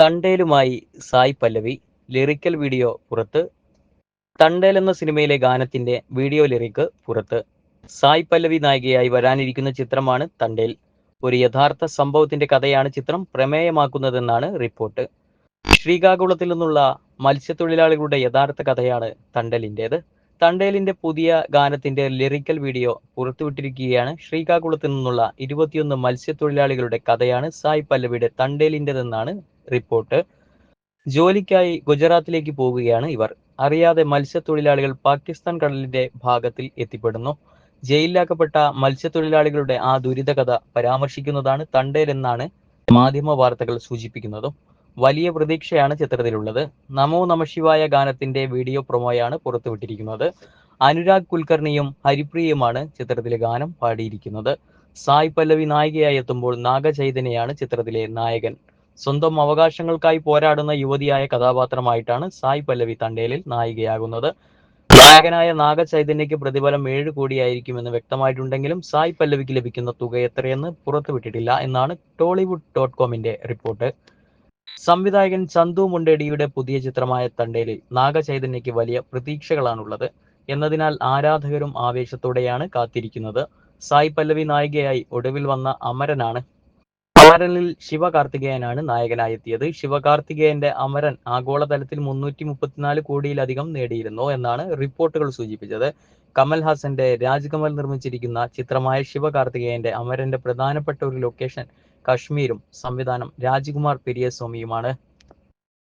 തണ്ടേലുമായി Sai Pallavi lyrical video പുറത്ത്. തണ്ടേൽ എന്ന സിനിമയിലെ ഗാനത്തിന്റെ വീഡിയോ ലിറിക്ക് പുറത്ത്. സായ് പല്ലവി നായികയായി വരാനിരിക്കുന്ന ചിത്രമാണ് തണ്ടേൽ. ഒരു യഥാർത്ഥ സംഭവത്തിന്റെ കഥയാണ് ചിത്രം പ്രമേയമാക്കുന്നതെന്നാണ് റിപ്പോർട്ട്. ശ്രീകാകുളത്തിൽ നിന്നുള്ള മത്സ്യത്തൊഴിലാളികളുടെ യഥാർത്ഥ കഥയാണ് തണ്ടലിന്റേത്. തണ്ടേലിന്റെ പുതിയ ഗാനത്തിന്റെ ലിറിക്കൽ വീഡിയോ പുറത്തുവിട്ടിരിക്കുകയാണ് ശ്രീകാകുളത്തിൽ നിന്നുള്ള ഇരുപത്തിയൊന്ന് മത്സ്യത്തൊഴിലാളികളുടെ കഥയാണ് സായ് പല്ലവിയുടെ തണ്ടേലിന്റെതെന്നാണ് റിപ്പോർട്ട്. ജോലിക്കായി ഗുജറാത്തിലേക്ക് പോകുകയാണ് ഇവർ. അറിയാതെ മത്സ്യത്തൊഴിലാളികൾ പാകിസ്ഥാൻ കടലിന്റെ ഭാഗത്തിൽ എത്തിപ്പെടുന്നു. ജയിലിലാക്കപ്പെട്ട മത്സ്യത്തൊഴിലാളികളുടെ ആ ദുരിതകഥ പരാമർശിക്കുന്നതാണ് തണ്ടേൽ എന്നാണ് മാധ്യമ വാർത്തകൾ സൂചിപ്പിക്കുന്നതും. വലിയ പ്രതീക്ഷയാണ് ചിത്രത്തിലുള്ളത്. നമോ നമശിവായ ഗാനത്തിന്റെ വീഡിയോ പ്രൊമോയാണ് പുറത്തുവിട്ടിരിക്കുന്നത്. അനുരാഗ് കുൽക്കർണിയും ഹരിപ്രിയയുമാണ് ചിത്രത്തിലെ ഗാനം പാടിയിരിക്കുന്നത്. സായ് പല്ലവി നായികയായി എത്തുമ്പോൾ നാഗചൈതന്യയാണ് ചിത്രത്തിലെ നായകൻ. സ്വന്തം അവകാശങ്ങൾക്കായി പോരാടുന്ന യുവതിയായ കഥാപാത്രമായിട്ടാണ് സായ് പല്ലവി തണ്ടേലിൽ നായികയാകുന്നത്. നായകനായ നാഗചൈതന്യയ്ക്ക് പ്രതിഫലം ഏഴ് കോടിയായിരിക്കുമെന്ന് വ്യക്തമായിട്ടുണ്ടെങ്കിലും സായ് പല്ലവിക്ക് ലഭിക്കുന്ന തുക എത്രയെന്ന് പുറത്തുവിട്ടിട്ടില്ല എന്നാണ് ടോളിവുഡ് ഡോട്ട് കോമിന്റെ റിപ്പോർട്ട്. സംവിധായകൻ ചന്തു മുണ്ടേടിയുടെ പുതിയ ചിത്രമായ തണ്ടേലിൽ നാഗചൈതന്യയ്ക്ക് വലിയ പ്രതീക്ഷകളാണുള്ളത്. എന്നതിനാൽ ആരാധകരും ആവേശത്തോടെയാണ് കാത്തിരിക്കുന്നത്. സായ് പല്ലവി നായികയായി ഒടുവിൽ വന്ന അമരനാണ് അമരനിൽ ശിവകാർത്തികേയനാണ് നായകനായി എത്തിയത് ശിവകാർത്തികേയന്റെ അമരൻ ആഗോളതലത്തിൽ മുന്നൂറ്റി മുപ്പത്തിനാല് കോടിയിലധികം നേടിയിരുന്നു എന്നാണ് റിപ്പോർട്ടുകൾ സൂചിപ്പിച്ചത്. കമൽ ഹാസന്റെ രാജ്കമൽ നിർമ്മിച്ചിരിക്കുന്ന ചിത്രമായ ശിവകാർത്തികേയന്റെ അമരന്റെ പ്രധാനപ്പെട്ട ഒരു ലൊക്കേഷൻ കശ്മീരും സംവിധാനം രാജ്കുമാർ പെരിയസ്വാമിയുമാണ്.